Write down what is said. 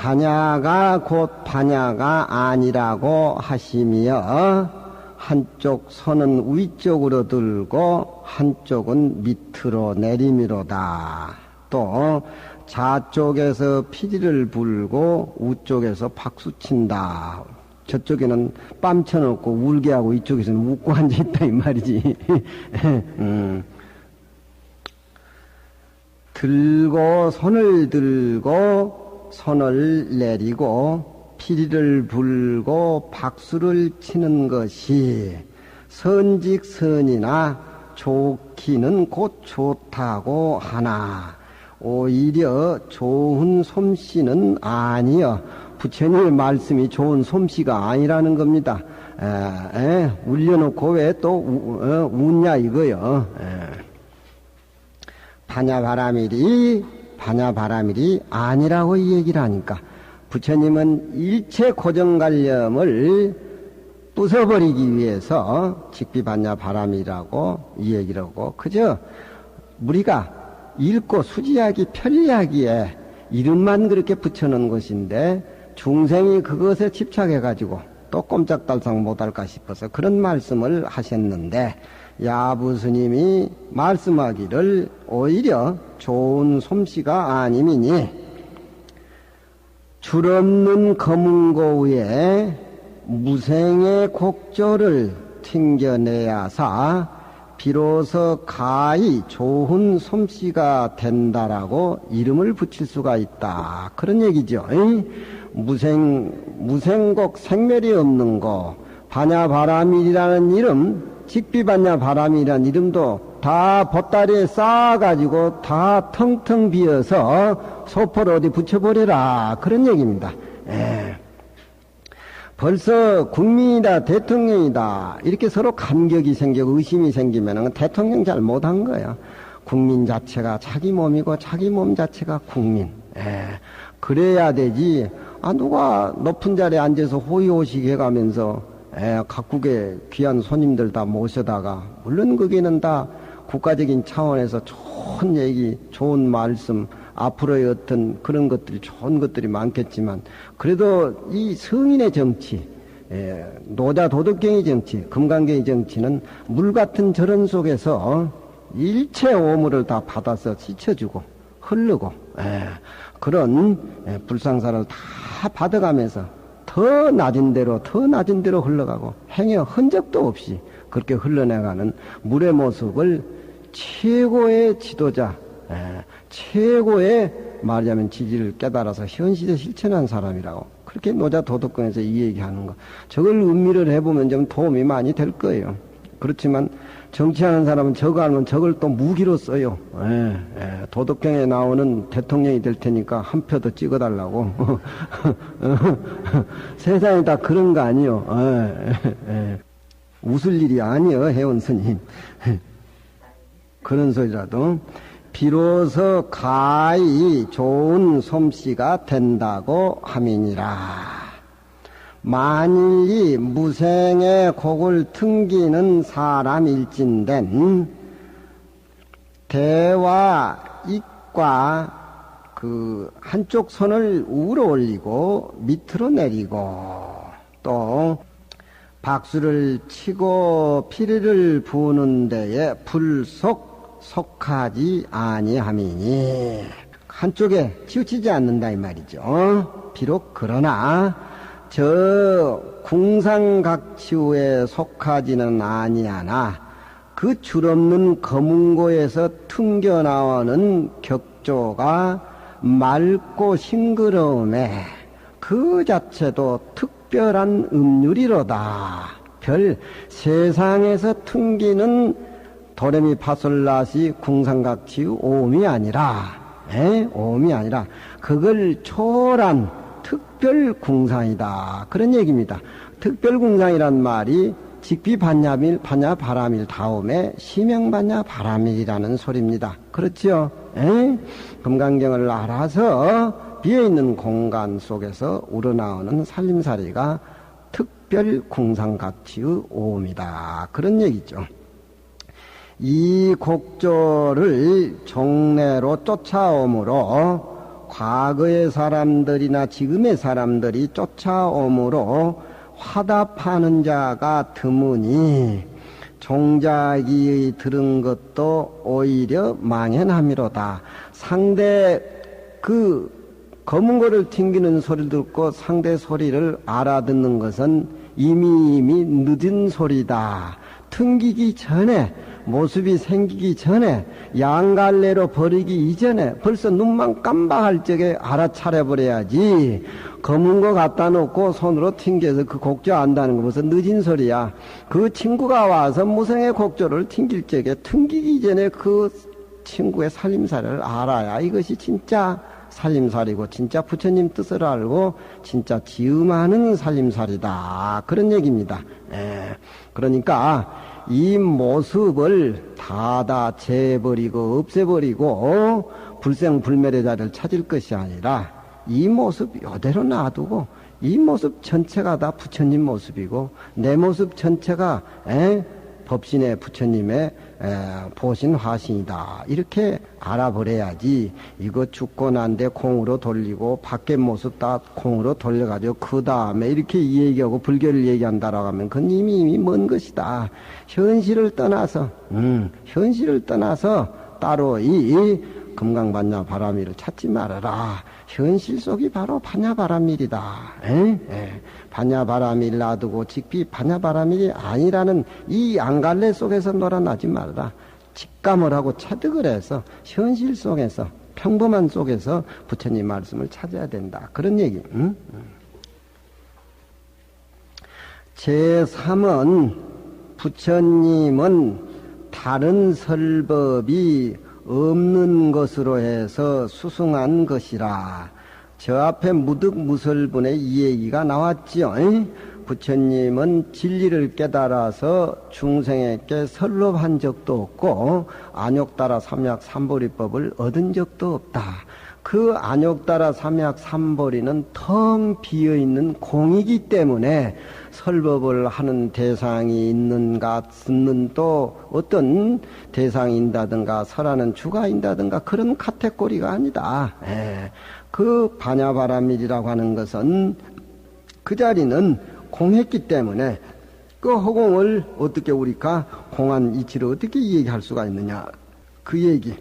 반야가 곧 반야가 아니라고 하시며 한쪽 손은 위쪽으로 들고 한쪽은 밑으로 내림이로다. 또 좌쪽에서 피리를 불고 우쪽에서 박수 친다. 저쪽에는 빰 쳐놓고 울게 하고 이쪽에서는 웃고 앉아있다 이 말이지. 음. 들고 손을 들고 손을 내리고 피리를 불고 박수를 치는 것이 선직선이나 좋기는 곧 좋다고 하나 오히려 좋은 솜씨는 아니여 부처님의 말씀이 좋은 솜씨가 아니라는 겁니다. 에, 에, 울려놓고 왜또 어, 웃냐 이거요. 에. 반야바라밀이 반야바라밀이 아니라고 이 얘기를 하니까 부처님은 일체 고정관념을 부숴버리기 위해서 직비반야 바람이라고 이 얘기를 하고 그저 우리가 읽고 수지하기 편리하기에 이름만 그렇게 붙여놓은 것인데 중생이 그것에 집착해가지고 또 꼼짝달싹 못할까 싶어서 그런 말씀을 하셨는데 야부 스님이 말씀하기를 오히려 좋은 솜씨가 아님이니 줄 없는 검은고 위에 무생의 곡조를 튕겨내야 사 비로소 가히 좋은 솜씨가 된다라고 이름을 붙일 수가 있다. 그런 얘기죠. 무생, 무생곡 생멸이 없는 거, 반야바람이라는 이름, 직비반야 바람이란 이름도 다 보따리에 쌓아가지고 다 텅텅 비어서 소포를 어디 붙여버려라. 그런 얘기입니다. 예. 벌써 국민이다, 대통령이다. 이렇게 서로 감격이 생겨 의심이 생기면 대통령 잘 못한 거야. 국민 자체가 자기 몸이고 자기 몸 자체가 국민. 예. 그래야 되지. 아, 누가 높은 자리에 앉아서 호의호식 해가면서 에, 각국의 귀한 손님들 다 모셔다가 물론 거기는 다 국가적인 차원에서 좋은 얘기, 좋은 말씀, 앞으로의 어떤 그런 것들이 좋은 것들이 많겠지만 그래도 이 성인의 정치, 에, 노자 도덕경의 정치, 금강경의 정치는 물 같은 절언 속에서 일체 오물을 다 받아서 씻혀주고 흐르고 에, 그런 에, 불상사를 다 받아가면서 더 낮은 대로 더 낮은 대로 흘러가고 행여 흔적도 없이 그렇게 흘러내가는 물의 모습을 최고의 지도자, 에, 최고의 말하자면 지지를 깨달아서 현실에 실천한 사람이라고 그렇게 노자 도덕권에서 이 얘기하는 거. 저걸 음미를 해보면 좀 도움이 많이 될 거예요. 그렇지만 정치하는 사람은 저거 하면 저걸 또 무기로 써요. 예, 예, 도덕경에 나오는 대통령이 될 테니까 한 표 더 찍어달라고. 세상이 다 그런 거 아니요. 예, 예, 웃을 일이 아니요, 해원 스님. 그런 소리라도 비로소 가히 좋은 솜씨가 된다고 함이니라. 만일이 무생의 곡을 튕기는 사람일진된 대와 입과 그 한쪽 손을 우로 올리고 밑으로 내리고 또 박수를 치고 피리를 부는 데에 불속 속하지 아니함이니 한쪽에 치우치지 않는다 이 말이죠. 비록 그러나 저 궁상각치우에 속하지는 아니하나 그 줄없는 검은고에서 튕겨 나오는 격조가 맑고 싱그러움에 그 자체도 특별한 음률이로다. 별 세상에서 튕기는 도레미 파솔라시 궁상각치우 오음이 아니라, 에? 오음이 아니라, 그걸 초월한 특별궁상이다. 그런 얘기입니다. 특별궁상이란 말이 직비반야밀, 반야바람일 다음에 심형반야바람일이라는 소리입니다. 그렇죠? 에? 금강경을 알아서 비어있는 공간 속에서 우러나오는 살림살이가 특별궁상가치의 오음이다. 그런 얘기죠. 이 곡조를 종래로 쫓아오므로 과거의 사람들이나 지금의 사람들이 쫓아오므로 화답하는 자가 드무니 종자기 들은 것도 오히려 망연함이로다. 상대 그 검은 거를 튕기는 소리를 듣고 상대 소리를 알아듣는 것은 이미 이미 늦은 소리다. 튕기기 전에 모습이 생기기 전에 양갈래로 버리기 이전에 벌써 눈만 깜박할 적에 알아차려 버려야지. 검은 거 갖다 놓고 손으로 튕겨서 그 곡조 안다는 거 벌써 늦은 소리야. 그 친구가 와서 무성의 곡조를 튕길 적에 튕기기 전에 그 친구의 살림살이를 알아야 이것이 진짜 살림살이고 진짜 부처님 뜻을 알고 진짜 지음하는 살림살이다. 그런 얘기입니다. 예. 그러니까 이 모습을 다다 재버리고 없애버리고 불생불멸의 자를 찾을 것이 아니라 이 모습 이대로 놔두고 이 모습 전체가 다 부처님 모습이고 내 모습 전체가 에? 법신의 부처님의 에, 보신 화신이다. 이렇게 알아버려야지. 이거 죽고 난 뒤에 공으로 돌리고 밖에 모습 다 공으로 돌려가지고 그 다음에 이렇게 얘기하고 불교를 얘기한다라고 하면 그건 이미 이미 먼 것이다. 현실을 떠나서, 음, 현실을 떠나서 따로 이, 이 금강반야 바람일을 찾지 말아라. 현실 속이 바로 반야바람일이다. 반야바람일 놔두고 직비 반야바람일이 아니라는 이 안갈래 속에서 놀아나지 말아라. 직감을 하고 차득을 해서 현실 속에서 평범한 속에서 부처님 말씀을 찾아야 된다. 그런 얘기. 응? 제3은 부처님은 다른 설법이 없는 것으로 해서 수승한 것이라. 저 앞에 무득무설분의 이 얘기가 나왔지요. 부처님은 진리를 깨달아서 중생에게 설법한 적도 없고 안욕따라 삼약 삼보리법을 얻은 적도 없다. 그 안욕따라 삼약 삼보리는 텅 비어있는 공이기 때문에 설법을 하는 대상이 있는가 듣는 또 어떤 대상인다든가 설하는 주가인다든가 그런 카테고리가 아니다. 예. 그 반야바람일이라고 하는 것은 그 자리는 공했기 때문에 그 허공을 어떻게 우리가 공한 이치를 어떻게 얘기할 수가 있느냐? 그 얘기